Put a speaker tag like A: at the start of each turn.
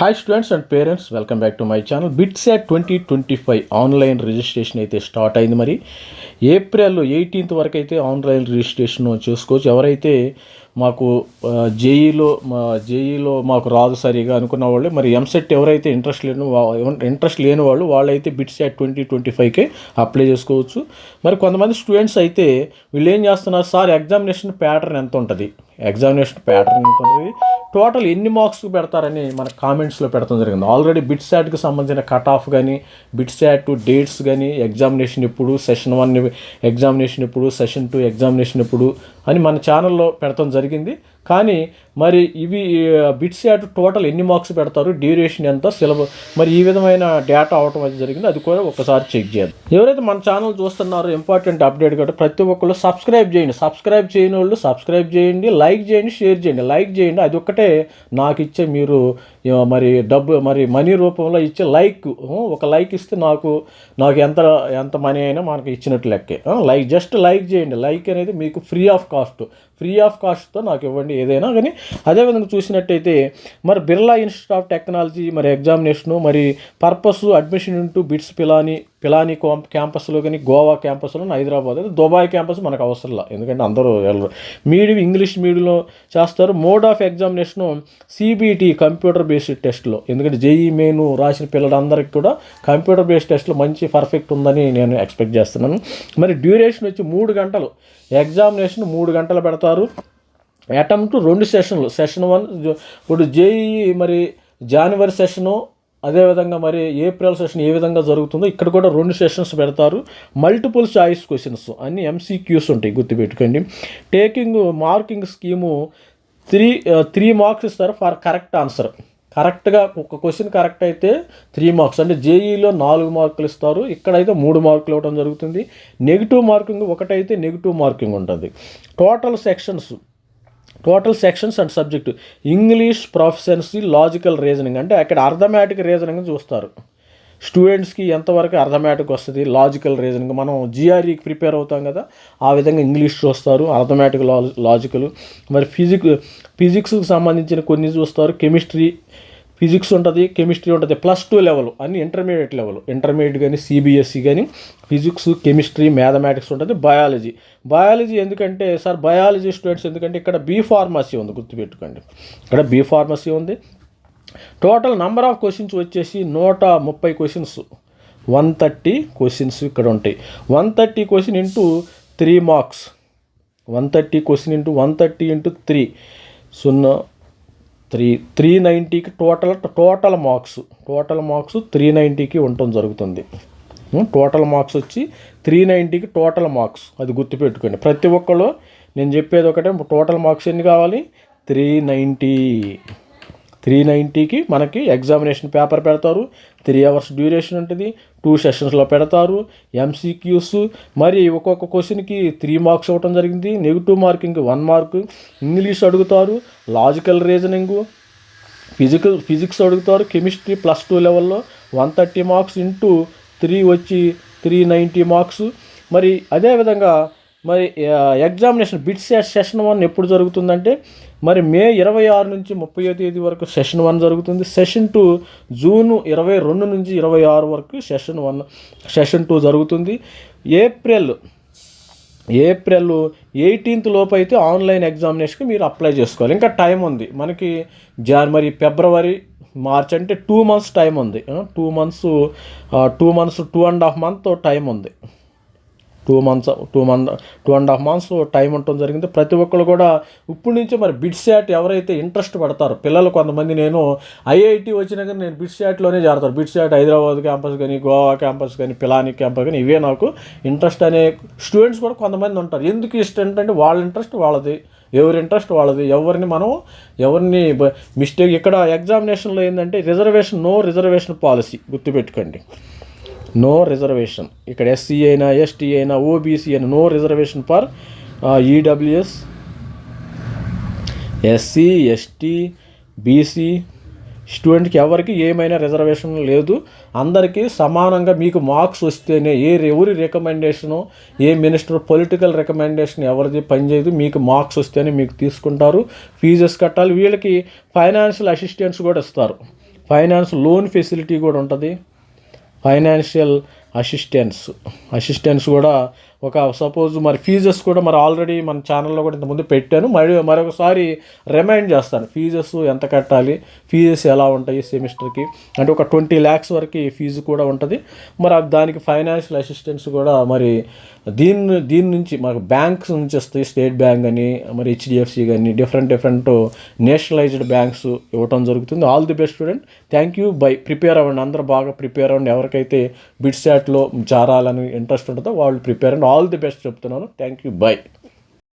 A: Hi students and parents welcome back to my channel BITSAT twenty twenty five online registration అయితే start అయింది మరి. April eighteenth వరకు అయితే online registration చేసుకోవచ్చు. ఎవరైతే మాకు జేఈలో మా జేఈలో మాకు రాదు సరిగా అనుకున్న వాళ్ళు మరి ఎంసెట్ ఎవరైతే ఇంట్రెస్ట్ లేని ఇంట్రెస్ట్ లేని వాళ్ళు వాళ్ళైతే బిట్స్ యాట్ ట్వంటీ ట్వంటీ ఫైవ్కే అప్లై చేసుకోవచ్చు. మరి కొంతమంది స్టూడెంట్స్ అయితే వీళ్ళు ఏం చేస్తున్నారు? సార్ ఎగ్జామినేషన్ ప్యాటర్న్ ఎంత ఉంటుంది? ఎగ్జామినేషన్ ప్యాటర్న్ ఎంత ఉంటుంది? టోటల్ ఎన్ని మార్క్స్ పెడతారని మన కామెంట్స్లో పెడతాం జరిగింది. ఆల్రెడీ బిట్ శాట్కి సంబంధించిన కట్ ఆఫ్ కానీ బిట్ శాట్ డేట్స్ కానీ ఎగ్జామినేషన్ ఎప్పుడు సెషన్ వన్ ఎగ్జామినేషన్ ఎప్పుడు సెషన్ టూ ఎగ్జామినేషన్ ఎప్పుడు అని మన ఛానల్లో పెడతాం జరిగింది. కానీ మరి ఇవి బిట్స్ యాట్ టోటల్ ఎన్ని మార్క్స్ పెడతారు డ్యూరేషన్ ఎంత సిలబస్ మరి ఈ విధమైన డేటా అవటం అది జరిగింది అది కూడా ఒకసారి చెక్ చేయాలి. ఎవరైతే మన ఛానల్ చూస్తున్నారో ఇంపార్టెంట్ అప్డేట్ కాబట్టి ప్రతి ఒక్కళ్ళు సబ్స్క్రైబ్ చేయండి. సబ్స్క్రైబ్ చేయని వాళ్ళు సబ్స్క్రైబ్ చేయండి లైక్ చేయండి షేర్ చేయండి. లైక్ చేయండి అది ఒక్కటే నాకు ఇచ్చే మీరు మరి డబ్బు మరి మనీ రూపంలో ఇచ్చే లైక్ ఒక లైక్ ఇస్తే నాకు నాకు ఎంత ఎంత మనీ అయినా మనకు ఇచ్చినట్టు లెక్కే. లైక్ జస్ట్ లైక్ చేయండి. లైక్ అనేది మీకు free of cost. Free of కాస్ట్తో నాకు ఇవ్వండి ఏదైనా. కానీ అదేవిధంగా చూసినట్టయితే మరి బిర్లా ఇన్స్టిట్యూట్ ఆఫ్ టెక్నాలజీ మరి ఎగ్జామినేషను మరి purpose admission into BITS Pilani Pilani క్యాంపస్లో కానీ గోవా క్యాంపస్లో హైదరాబాద్ అయితే దుబాయ్ క్యాంపస్ మనకు అవసరం లేదు ఎందుకంటే అందరూ వెళ్ళరు మీడియం ఇంగ్లీష్ మీడియంలో చేస్తారు. Mode of examination CBT computer based టెస్ట్లో. ఎందుకంటే జేఈ మెయిన్ రాసిన పిల్లలందరికీ కూడా కంప్యూటర్ బేస్డ్ టెస్ట్లో మంచి పర్ఫెక్ట్ ఉందని నేను ఎక్స్పెక్ట్ చేస్తున్నాను. మరి డ్యూరేషన్ వచ్చి మూడు గంటలు. ఎగ్జామినేషన్ మూడు గంటలు పెడతారు. అటెంప్ట్ రెండు సెషన్లు. సెషన్ వన్ ఇప్పుడు జేఈ మరి జనవరి సెషను అదేవిధంగా మరి ఏప్రిల్ సెషన్ ఏ విధంగా జరుగుతుందో ఇక్కడ కూడా రెండు సెషన్స్ పెడతారు. మల్టిపుల్ చాయిస్ క్వశ్చన్స్ అన్ని ఎంసీక్యూస్ ఉంటాయి గుర్తుపెట్టుకోండి. Taking marking scheme three three marks ఇస్తారు ఫర్ కరెక్ట్ ఆన్సర్ కరెక్ట్గా ఒక క్వశ్చన్ కరెక్ట్ అయితే త్రీ మార్క్స్ అంటే జేఈలో నాలుగు మార్కులు ఇస్తారు. ఇక్కడైతే మూడు మార్కులు ఇవ్వడం జరుగుతుంది. నెగిటివ్ మార్కింగ్ ఒకటైతే నెగిటివ్ మార్కింగ్ ఉంటుంది. Total sections total sections and subject. English ప్రొఫెషన్స్కి logical reasoning. అంటే అక్కడ అర్థమాటిక్ రీజనింగ్ చూస్తారు. స్టూడెంట్స్కి ఎంతవరకు అర్థమాటిక్ వస్తుంది లాజికల్ రీజనింగ్. మనం జిఆర్ఈకి ప్రిపేర్ అవుతాం కదా ఆ విధంగా ఇంగ్లీష్ చూస్తారు అర్థమాటిక్ లా లాజికల్. మరి ఫిజిక్ ఫిజిక్స్కి సంబంధించిన కొన్ని చూస్తారు కెమిస్ట్రీ ఫిజిక్స్ ఉంటుంది కెమిస్ట్రీ ఉంటుంది ప్లస్ టూ లెవెల్ అన్ని ఇంటర్మీడియట్ లెవెల్ ఇంటర్మీడియట్ కానీ సిబిఎస్ఈ కానీ ఫిజిక్స్ కెమిస్ట్రీ మ్యాథమెటిక్స్ ఉంటుంది బయాలజీ బయాలజీ ఎందుకంటే సార్ బయాలజీ స్టూడెంట్స్ ఎందుకంటే ఇక్కడ బీ ఫార్మసీ ఉంది గుర్తుపెట్టుకోండి. ఇక్కడ బీ ఫార్మసీ ఉంది. టోటల్ నంబర్ ఆఫ్ క్వశ్చన్స్ వచ్చేసి నూట ముప్పై క్వశ్చన్స్ వన్ థర్టీ క్వశ్చన్స్ ఇక్కడ ఉంటాయి. One thirty question into three marks one thirty question into one thirty into three సున్నా three three నైంటీకి total total marks total marks three నైంటీకి ఉండటం జరుగుతుంది. Total marks వచ్చి three నైంటీకి టోటల్ మార్క్స్ అది గుర్తుపెట్టుకోండి. ప్రతి ఒక్కళ్ళు నేను చెప్పేది ఒకటే టోటల్ మార్క్స్ ఎన్ని కావాలి? Three ninety. త్రీ నైంటీకి మనకి ఎగ్జామినేషన్ పేపర్ పెడతారు త్రీ అవర్స్ డ్యూరేషన్ ఉంటుంది టూ సెషన్స్లో పెడతారు ఎంసీక్యూస్ మరి ఒక్కొక్క క్వశ్చన్కి త్రీ మార్క్స్ ఇవ్వటం జరిగింది negative marking one mark. English అడుగుతారు లాజికల్ రీజనింగ్ ఫిజికల్ ఫిజిక్స్ అడుగుతారు కెమిస్ట్రీ ప్లస్ టూ లెవెల్లో one thirty marks into three వచ్చి త్రీ నైంటీ మార్క్స్. మరి అదేవిధంగా మరి ఎగ్జామినేషన్ బిట్స్ సెషన్ వన్ ఎప్పుడు జరుగుతుందంటే మరి మే ఇరవై ఆరు నుంచి ముప్పై తేదీ వరకు సెషన్ వన్ జరుగుతుంది. సెషన్ టూ జూన్ ఇరవై రెండు నుంచి ఇరవై ఆరు వరకు సెషన్ వన్ సెషన్ టూ జరుగుతుంది. ఏప్రిల్ ఏప్రిల్ ఎయిటీన్త్ లోపు అయితే ఆన్లైన్ ఎగ్జామినేషన్కి మీరు అప్లై చేసుకోవాలి. ఇంకా టైం ఉంది. మనకి జనవరి ఫిబ్రవరి మార్చ్ అంటే టూ మంత్స్ టైం ఉంది. Two months two months two and half month time ఉంది. Two months two month two and half months time ఉండటం జరిగింది. ప్రతి ఒక్కరు కూడా ఇప్పటి నుంచి మరి బిడ్స్ యాట్ ఎవరైతే ఇంట్రెస్ట్ పడతారో పిల్లలు కొంతమంది నేను ఐఐటి వచ్చినాక నేను బిడ్స్ యాట్లోనే చేరతారు బిడ్స్ యాట్ హైదరాబాద్ క్యాంపస్ కానీ గోవా క్యాంపస్ కానీ పిలాని క్యాంపస్ కానీ ఇవే నాకు ఇంట్రెస్ట్ అనే స్టూడెంట్స్ కూడా కొంతమంది ఉంటారు. ఎందుకు ఇష్టం ఏంటంటే వాళ్ళ ఇంట్రెస్ట్ వాళ్ళది. ఎవరి ఇంట్రెస్ట్ వాళ్ళది. ఎవరిని మనం ఎవరిని మిస్టేక్ ఇక్కడ ఎగ్జామినేషన్లో ఏంటంటే రిజర్వేషన్ నో రిజర్వేషన్ పాలసీ గుర్తుపెట్టుకోండి. No reservation. ఇక్కడ ఎస్సీ అయినా ఎస్టీ అయినా ఓబీసీ అయినా no reservation for EWS SC ST BC స్టూడెంట్కి ఎవరికి ఏమైనా రిజర్వేషన్ లేదు. అందరికీ సమానంగా మీకు మార్క్స్ వస్తేనే ఏ ఎవరి రికమెండేషను ఏ మినిస్టర్ పొలిటికల్ రికమెండేషన్ ఎవరిది పనిచేయదు మీకు మార్క్స్ వస్తేనే మీకు తీసుకుంటారు. ఫీజెస్ కట్టాలి. వీళ్ళకి ఫైనాన్షియల్ అసిస్టెన్స్ కూడా ఇస్తారు. ఫైనాన్స్ లోన్ ఫెసిలిటీ కూడా ఉంటుంది. ఫైనాన్షియల్ అసిస్టెన్స్ అసిస్టెన్స్ కూడా ఒక సపోజ్ మరి ఫీజెస్ కూడా మరి ఆల్రెడీ మన ఛానల్లో కూడా ఇంతకుముందు పెట్టాను. మరి మరొకసారి రిమైండ్ చేస్తాను. ఫీజెస్ ఎంత కట్టాలి? ఫీజెస్ ఎలా ఉంటాయి సెమిస్టర్కి అంటే ఒక ట్వంటీ ల్యాక్స్ వరకు ఫీజు కూడా ఉంటుంది. మరి దానికి ఫైనాన్షియల్ అసిస్టెన్స్ కూడా మరి దీని దీని నుంచి మాకు బ్యాంక్స్ నుంచి వస్తాయి. స్టేట్ బ్యాంక్ అని మరి హెచ్డిఎఫ్సి కానీ డిఫరెంట్ డిఫరెంట్ నేషనలైజ్డ్ బ్యాంక్స్ ఇవ్వటం జరుగుతుంది. All the best student thank you bye prepare అవ్వండి. అందరూ బాగా ప్రిపేర్ అవ్వండి. ఎవరికైతే బిట్ శాట్లో జారాలని ఇంట్రెస్ట్ ఉంటుందో వాళ్ళు ప్రిపేర్ అండి ఆల్ ది బెస్ట్ చెప్తున్నాను థ్యాంక్ యూ బై